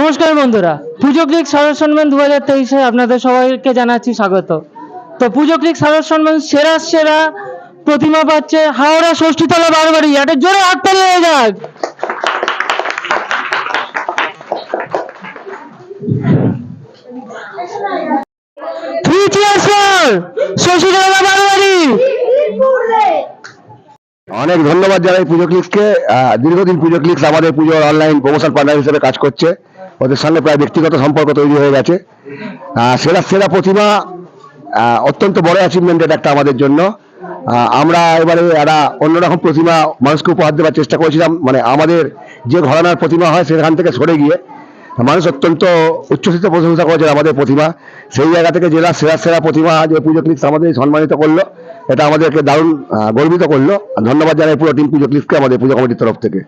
নমস্কার বন্ধুরা, পুজো ক্লিক সারদ সম্মান দু হাজার তেইশে আপনাদের সবাইকে জানাচ্ছি স্বাগত। তো পুজো ক্লিক সারদ সম্মান সেরা সেরা প্রতিমা পাচ্ছে হাওড়া ষষ্ঠীতলা বারবাড়ি একটা জোরে হাততালি হয়ে যাক থ্রি ষষ্ঠীতলা বারবাড়ি। অনেক ধন্যবাদ জানাই পুজো ক্লিক্সকে দীর্ঘদিন পুজো ক্লিক্স আমাদের পুজোর অনলাইন প্রমোশন পার্টনার হিসেবে কাজ করছে। ওদের সঙ্গে প্রায় ব্যক্তিগত সম্পর্ক তৈরি হয়ে গেছে। সেরা সেরা প্রতিমা অত্যন্ত বড় অ্যাচিভমেন্ট এটা একটা আমাদের জন্য। আমরা এবারে একটা অন্যরকম প্রতিমা মানুষকে উপহার দেওয়ার চেষ্টা করেছিলাম। মানে আমাদের যে ঘরানার প্রতিমা হয় সেখান থেকে সরে গিয়ে মানুষ অত্যন্ত উচ্ছ্বসিত প্রশংসা করেছে আমাদের প্রতিমা। সেই জায়গা থেকে জেলা সেরা সেরা প্রতিমা যে পুজো ক্লিক্স আমাদের সম্মানিত করল। এটা আমাদেরকে দারুণ গর্বিত করল। ধন্যবাদ জানাই পুরো টিম পুজো ক্লিফকে আমাদের পুজো কমিটির তরফ থেকে।